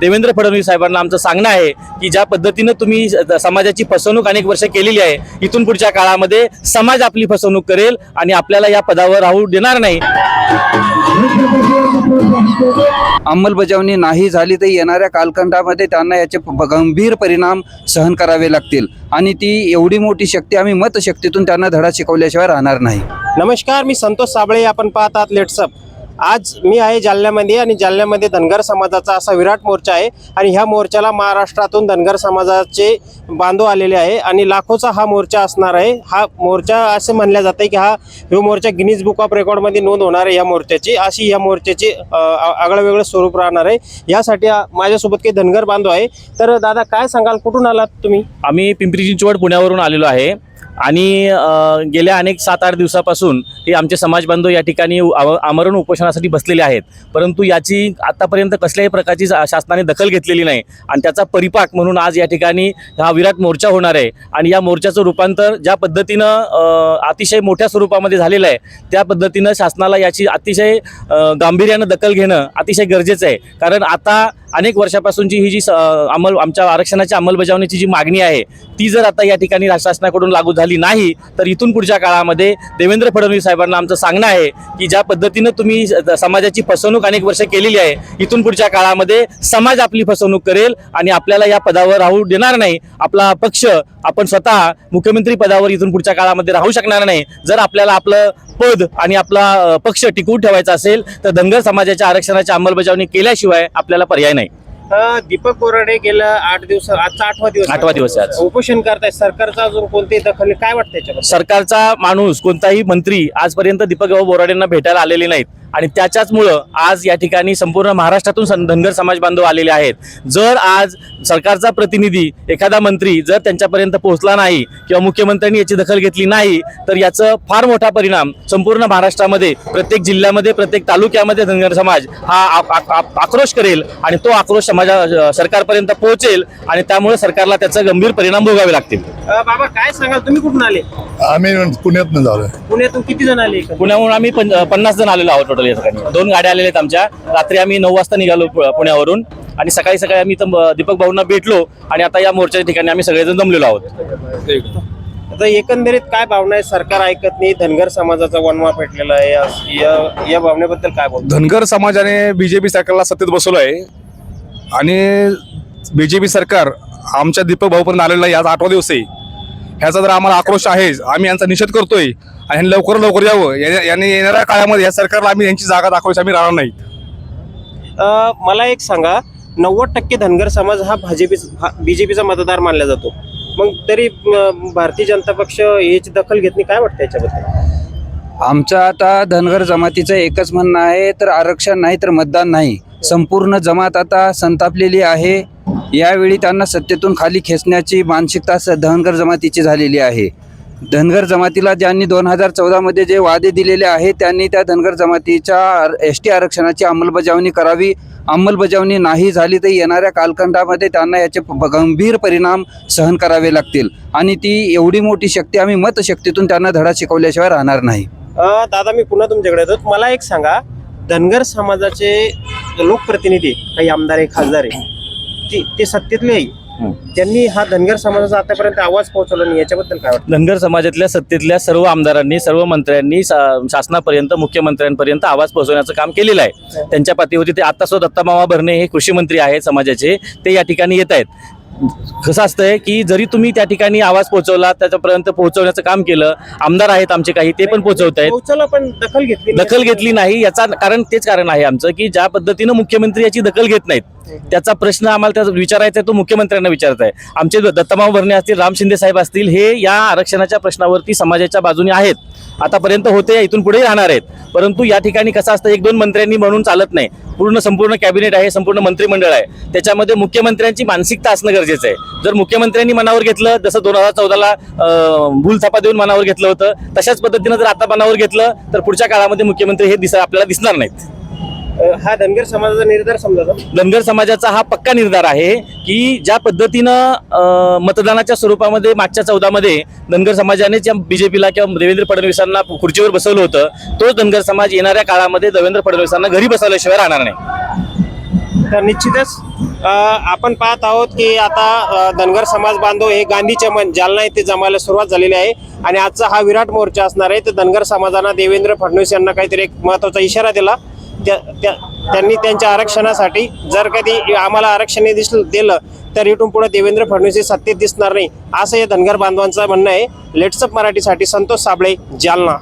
देवेंद्र फडणवीस साहेबांना आमचं सांगणं आहे की ज्या पद्धतीनं तुम्ही समाजाची फसवणूक अनेक वर्ष केलेली आहे इथून पुढच्या काळामध्ये समाज आपली फसवणूक करेल आणि आपल्याला या पदावर राहू देणार नाही. अंमलबजावणी नाही झाली तर येणाऱ्या कालखंडामध्ये त्यांना याचे गंभीर परिणाम सहन करावे लागतील. आणि ती एवढी मोठी शक्ती आम्ही मतशक्तीतून त्यांना धडा शिकवल्याशिवाय राहणार नाही. नमस्कार मी संतोष साबळे आपण पाहतात लेट्सअप. आज मी आहे जालन्यामध्ये आणि जालन्यामध्ये धनगर समाजाचा असा विराट मोर्चा आहे. आणि ह्या मोर्चाला महाराष्ट्रातून धनगर समाजाचे बांधव आलेले आहे. आणि लाखोचा हा मोर्चा असणार आहे. हा मोर्चा असे म्हणल्या जाते की हा हा मोर्चा गिनीज बुक ऑफ रेकॉर्डमध्ये नोंद होणार आहे या मोर्चाची. अशी या मोर्चाची आगळं वेगळं स्वरूप राहणार आहे. यासाठी माझ्यासोबत काही धनगर बांधव आहे. तर दादा काय सांगाल? कुठून आलात तुम्ही? आम्ही पिंपरी चिंचवड पुण्यावरून आलेलो आहे. आणि गेल्या अनेक सात आठ दिवसापासून हे आमचे समाज बांधव या ठिकाणी आमरण उपोषणासाठी बसलेले आहेत. परंतु याची आतापर्यंत कसल्याही प्रकारची शासनाने दखल घेतलेली नाही. आणि त्याचा परिपाक म्हणून आज या ठिकाणी हा विराट मोर्चा होणार आहे. आणि या मोर्चाचं रूपांतर ज्या पद्धतीनं अतिशय मोठ्या स्वरूपामध्ये झालेलं आहे त्या पद्धतीनं शासनाला याची अतिशय गांभीर्यानं दखल घेणं अतिशय गरजेचं आहे. कारण आता अनेक वर्षापासूनची ही जी स- अंमल आमच्या आरक्षणाच्या अंमलबजावणीची जी मागणी आहे ती जर आता या ठिकाणी शासनाकडून लागू झाली नाही तर इथून पुढच्या काळामध्ये देवेंद्र फडणवीस साहेबांना आमचं सांगणं आहे की ज्या पद्धतीनं तुम्ही समाजाची फसवणूक अनेक वर्ष केलेली आहे इथून पुढच्या काळामध्ये समाज आपली फसवणूक करेल आणि आपल्याला या पदावर राहू देणार नाही. आपला पक्ष आपण स्वतः मुख्यमंत्री पदावर इथून पुढच्या काळामध्ये राहू शकणार नाही. जर आपल्याला आपलं पद आणि आपला पक्ष टिकवून ठेवायचा असेल तर धनगर समाजाच्या आरक्षणाची अंमलबजावणी केल्याशिवाय आपल्याला पर्याय नाही. दीपक बोराडे गेल्या आठ दिवस आजचा आठवा दिवस आठवा दिवस आहे आज. उपोषण करताय सरकारचा अजून कोणतीही दखल. काय वाटतं याच्याबद्दल सरकारचा माणूस कोणताही मंत्री आजपर्यंत दीपकभाऊ बोराडेंना भेटायला आलेले नाहीत आणि त्याच्याचमुळं आज या ठिकाणी संपूर्ण महाराष्ट्रातून सं- धनगर समाज बांधव आलेले आहेत जर आज सरकारचा प्रतिनिधी एखादा मंत्री जर त्यांच्यापर्यंत पोहोचला नाही किंवा मुख्यमंत्र्यांनी याची दखल घेतली नाही तर याचं फार मोठा परिणाम संपूर्ण महाराष्ट्रामध्ये प्रत्येक जिल्ह्यामध्ये प्रत्येक तालुक्यामध्ये धनगर समाज हा आ- आ- आ- आक्रोश करेल आणि तो आक्रोश समाजा सरकारपर्यंत पोहोचेल आणि त्यामुळे सरकारला त्याचा गंभीर परिणाम भोगावे लागतील. बाबा काय सांगाल? तुम्ही कुठून आले? आम्ही पुण्यातनं झालोय. पुण्यातून किती जण आले? पुण्याहून आम्ही पन्नास जण आलेलो आहोत टोटल या ठिकाणी. दोन गाड्या आलेल्या आहेत आमच्या. रात्री आम्ही नऊ वाजता निघालो पु- पुण्यावरून. आणि सकाळी सकाळी आम्ही दीपक भाऊंना भेटलो आणि आता या मोर्चाच्या ठिकाणी आम्ही सगळेजण जमलेलो आहोत. आता एकंदरीत काय भावना आहे? सरकार ऐकत नाही धनगर समाजाचा वनवा पेटलेला आहे. या- या- या भावनेबद्दल काय बोलतो? धनगर समाजाने बीजेपी सरकारला सत्तेत बसवलं आहे. आणि बीजेपी सरकार आमच्या दीपक भाऊपर्यंत आलेलं आहे आज आठवा दिवस आहे. ह्याचा जर आम्हाला आक्रोश आहे आम्ही यांचा निषेध करतोय आणि लवकर लवकर यावं. या- यांनी येणाऱ्या काळामध्ये या सरकारला आम्ही यांची जागा दाखवायची आम्ही राहणार नाही. अ, मला एक सांगा नव्वद टक्के धनगर समाज हा भाजपी बीजेपीचा मतदार मानला जातो. मग तरी भारतीय जनता पक्ष याची दखल घेत नाही काय वाटतं याच्याबद्दल? आमचं आता धनगर जमातीचं एकच म्हणणं आहे तर आरक्षण नाही तर मतदान नाही. संपूर्ण जमात आता संतापलेली आहे. यावेळी त्यांना सत्तेतून खाली खेचण्याची मानसिकता स- धनगर जमातीची झालेली आहे. धनगर जमातीला ज्यांनी दोन हजार चौदामध्ये जे वादे दिलेले आहेत त्यांनी त्या धनगर जमातीच्या एस टी आरक्षणाची अंमलबजावणी करावी. अंमलबजावणी नाही झाली तर येणाऱ्या कालखंडामध्ये त्यांना याचे गंभीर परिणाम सहन करावे लागतील. आणि ती एवढी मोठी शक्ती आम्ही मतशक्तीतून त्यांना धडा शिकवल्याशिवाय राहणार नाही. दादा मी पुन्हा तुमच्याकडे येतो. मला एक सांगा धनगर समाजाचे लोकप्रतिनिधी काही आमदार आहे खासदार आहे ते- ते सत्तेतले आहे. हं. त्यांनी हा धनगर समाजाचा आतापर्यंत आवाज पोहोचवला नाही याच्याबद्दल काय वाटतं? धनगर समाजातल्या सत्तेतल्या सर्व आमदारांनी सर्व मंत्र्यांनी शासनापर्यंत मुख्यमंत्र्यांपर्यंत आवाज पोहोचवण्याचं काम केलेलं आहे. त्यांच्या पाठीवरती ते आता सुद्धा दत्तामामा भरणे हे कृषी मंत्री आहेत समाजाचे ते या ठिकाणी येत आहेत. कसं असतंय की जरी तुम्ही त्या ठिकाणी आवाज पोहोचवला त्याच्यापर्यंत पोहोचवण्याचं काम केलं आमदार आहेत आमचे काही ते पण पोहोचवत आहेत पण दखल घेतली. दखल घेतली नाही. याचा कारण तेच कारण आहे आमचं की ज्या पद्धतीनं मुख्यमंत्री याची दखल घेत नाहीत त्याचा प्रश्न आम्हाला त्याचा विचारायचा आहे तो मुख्यमंत्र्यांना विचारत आहे. आमचे दत्तमाव भरणे असतील राम शिंदे साहेब असतील हे या आरक्षणाच्या प्रश्नावरती समाजाच्या बाजूने आहेत. आतापर्यंत होते इथून पुढे राहणार आहेत. परंतु या ठिकाणी कसं असतं एक दोन मंत्र्यांनी म्हणून चालत नाही. पूर्ण संपूर्ण कॅबिनेट आहे संपूर्ण मंत्रिमंडळ आहे. त्याच्यामध्ये मुख्यमंत्र्यांची मानसिकता असणं गरजेचं आहे. जर मुख्यमंत्र्यांनी मनावर घेतलं जसं दोन हजार चौदाला भूलथापा देऊन मनावर घेतलं होतं तशाच पद्धतीनं जर आता मनावर घेतलं तर पुढच्या काळामध्ये मुख्यमंत्री हे दिस आपल्याला दिसणार नाहीत. हा धनगर समाजाचा निर्धार समजा धनगर समाजाचा हा पक्का निर्धार आहे की ज्या पद्धतीनं मतदानाच्या स्वरूपामध्ये मागच्या चौदामध्ये धनगर समाजाने ज्या बीजेपीला किंवा देवेंद्र फडणवीसांना खुर्चीवर बसवलं होतं तोच धनगर समाज येणाऱ्या काळामध्ये देवेंद्र फडणवीसांना घरी बसवल्याशिवाय राहणार नाही. तर निश्चितच आपण पाहत आहोत की आता धनगर समाज बांधव हे गांधी चमन जालना येथे जमायला सुरुवात झालेली आहे. आणि आजचा हा विराट मोर्चा असणार आहे. तर धनगर समाजानं देवेंद्र फडणवीस यांना काहीतरी एक महत्त्वाचा इशारा दिला. त्यांनी त्यांच्या आरक्षणासाठी जर कधी आम्हाला आरक्षण दिसलं दिलं तर इथून पुढे देवेंद्र फडणवीस सत्तेत दिसणार नाही असं या धनगर बांधवांचं म्हणणं आहे. लेट्सअप मराठीसाठी संतोष साबळे जालना.